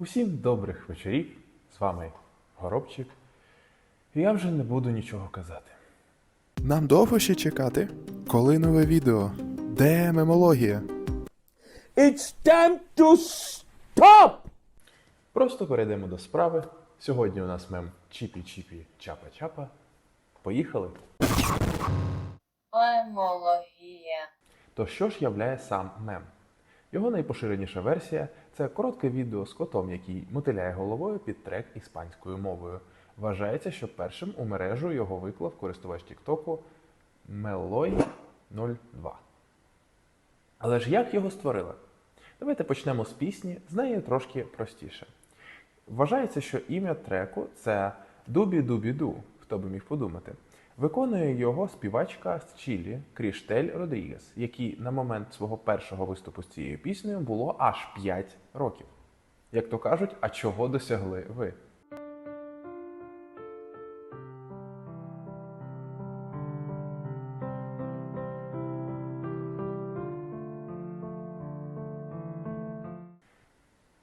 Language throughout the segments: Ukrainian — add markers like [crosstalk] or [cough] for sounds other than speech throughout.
Усім добрих вечорів. З вами Горобчик. І я вже не буду нічого казати. Нам довго ще чекати? Коли нове відео? Де мемологія? It's time to stop! Просто перейдемо до справи. Сьогодні у нас мем Чіпі-Чіпі Чапа-Чапа. Поїхали. Мемологія. То що ж являє сам мем? Його найпоширеніша версія це коротке відео з котом, який мотиляє головою під трек іспанською мовою. Вважається, що першим у мережу його виклав користувач Тіктоку Meloy02. Але ж як його створили? Давайте почнемо з пісні, з неї трошки простіше. Вважається, що ім'я треку це Дубі Дубі Ду, хто би міг подумати. Виконує його співачка з Чилі Кріштель Родрігес, якій на момент свого першого виступу з цією піснею було аж 5 років. Як то кажуть, а чого досягли ви?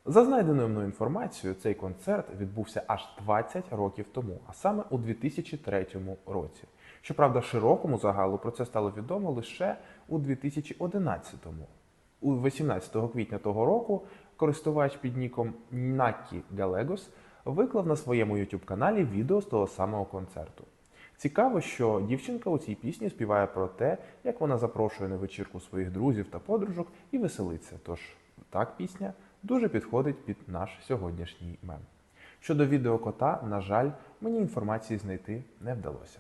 За знайденою мною інформацією, цей концерт відбувся аж 20 років тому, а саме у 2003 році. Щоправда, широкому загалу про це стало відомо лише у 2011-му. У 18 квітня того року користувач під ніком Накі Галегос виклав на своєму youtube каналі відео з того самого концерту. Цікаво, що дівчинка у цій пісні співає про те, як вона запрошує на вечірку своїх друзів та подружок і веселиться. Тож так пісня дуже підходить під наш сьогоднішній мем. Щодо відео кота, на жаль, мені інформації знайти не вдалося.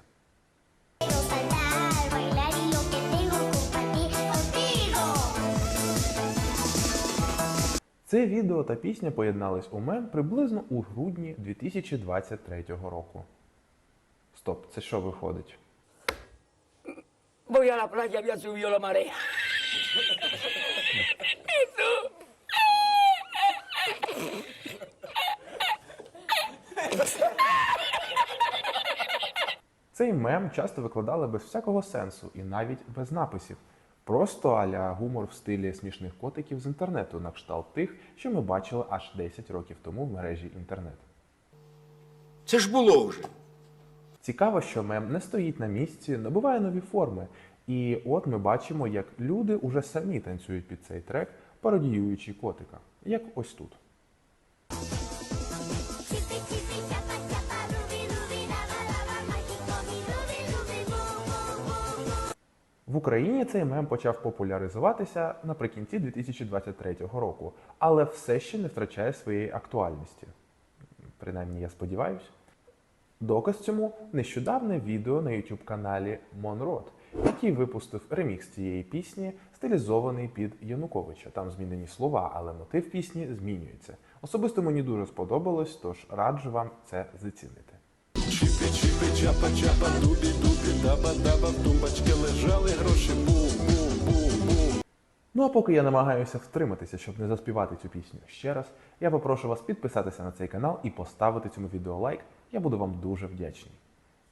Це відео та пісня поєднались у мем приблизно у грудні 2023 року. Стоп, це що виходить? Voy a la playa, había subido la. [laughs] Цей мем часто викладали без всякого сенсу і навіть без написів. Просто аля гумор в стилі смішних котиків з інтернету на кшталт тих, що ми бачили аж 10 років тому в мережі інтернет. Це ж було вже. Цікаво, що мем не стоїть на місці, набуває нові форми. І от ми бачимо, як люди уже самі танцюють під цей трек, пародіюючи котика, як ось тут. В Україні цей мем почав популяризуватися наприкінці 2023 року, але все ще не втрачає своєї актуальності. Принаймні, я сподіваюся. Доказ цьому нещодавне відео на youtube каналі Монрод, який випустив ремікс цієї пісні, стилізований під Януковича. Там змінені слова, але мотив пісні змінюється. Особисто мені дуже сподобалось, тож раджу вам це зацінити. Чіпі, чапа, чапа, дубі, дубі, даба, даба, в тумбочці лежали гроші, бум, бум, бум, бум. Ну а поки я намагаюся втриматися, щоб не заспівати цю пісню ще раз, я попрошу вас підписатися на цей канал і поставити цьому відео лайк. Я буду вам дуже вдячний.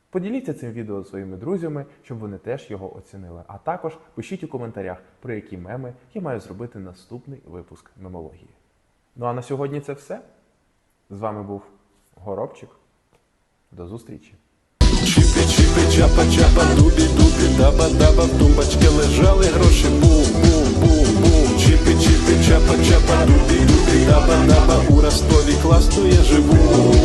Поділіться цим відео зі своїми друзями, щоб вони теж його оцінили. А також пишіть у коментарях, про які меми я маю зробити наступний випуск мемології. Ну а на сьогодні це все. З вами був Горобчик. До зустрічі! Чіпі, чіпі, чапа, чапа, дубі, дубі, даба, даба, в тумбочці лежали гроші, бум, бум, бум, бум. Чіпі, чіпі, чапа, чапа, дубі, дубі, даба, даба, у Ростові класно я живу.